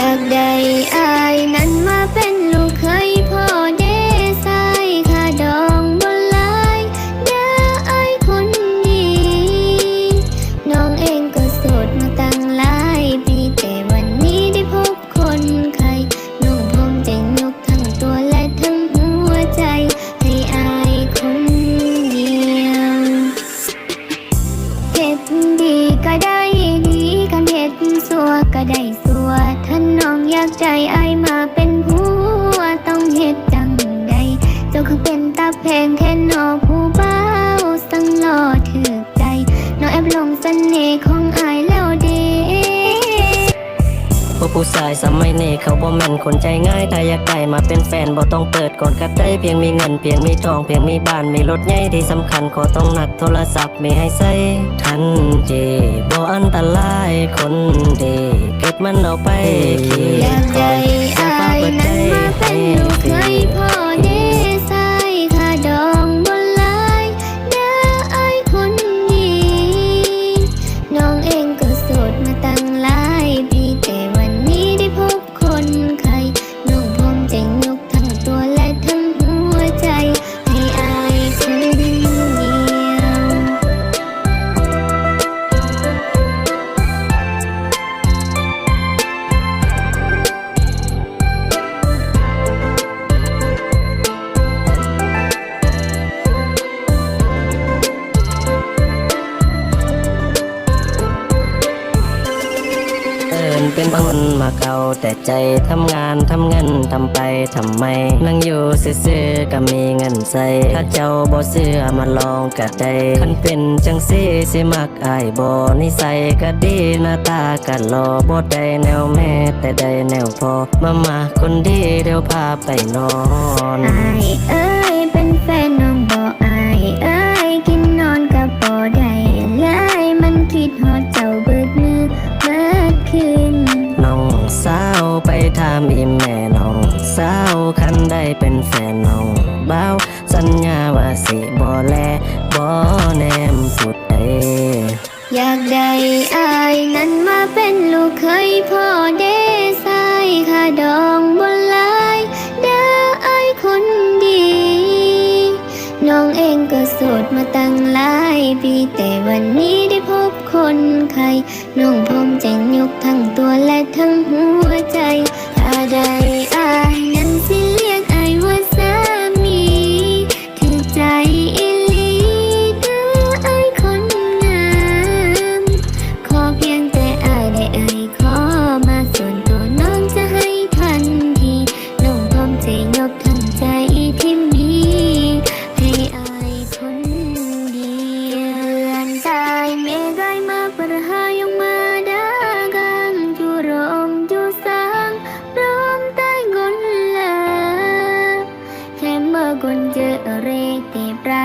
อยากได้อายนั้นมาเป็น ใจไอามาเป็นผัวต้องเฮ็ดจังใด เจ้าคือเป็นตาแพงแค่นอผู้เบาสังหล่อถือใจน้อแอบลงเสน่ห์ ผู้ชายสมัยนี้เขาบ่แม่นคนใจง่ายแต่อยากได้มาเป็นแฟนบ่ต้องเปิดก่อนกับได้เพียงมีเงินเพียงมีทองเพียงมีบ้านมีรถใหญ่ที่สำคัญก็ต้องหนักโทรศัพท์มีให้ใส่ทันทีบ่อันตรายคนดีเก็บมันเอาไปคิดอยากก่อได้ายนั้นมาเป็นลู เป็นคนมาเก่าแต่ใจทำงานทำเงินทำไปทำไม นั่งอยู่ซื่อๆก็มีเงินใส่ถ้าเจ้าบ่เสื้อมาลองก็ได้คันเป็นจังซี่สิมักอายบ่นิสัยก็ดีหน้าตาก็หล่อบ่ได้แนวแม่แต่ได้แนวพอมามาคนดีเดี๋ยวพาไปนอนอเอ้ ไปทำอีแม่น้องสาวคันได้เป็นแฟนน้องบ่าวสัญญาว่าสิบ่แลบ่แนมสุดใดอยากได้อายนั้นมาเป็นลูกเคยพ่อเดซายค่าดองบนลายเด้ออายคนดี น้องเองก็โสดมาตั้งหลายปีแต่วันนี้ คนใครน้องพร้อมจะยกทั้งตัวและทั้งหัวใจถ้าได้อายนั้นสิเรียกอายว่าสามีถือใจอีลีเด้ออายคนงามขอเพียงแต่อายได้เอ่ยขอมาส่วนตัวน้องจะให้ทันทีน้องพร้อมจะยกทั้งใจที่มี เมื่อคนเจอเรตีปลา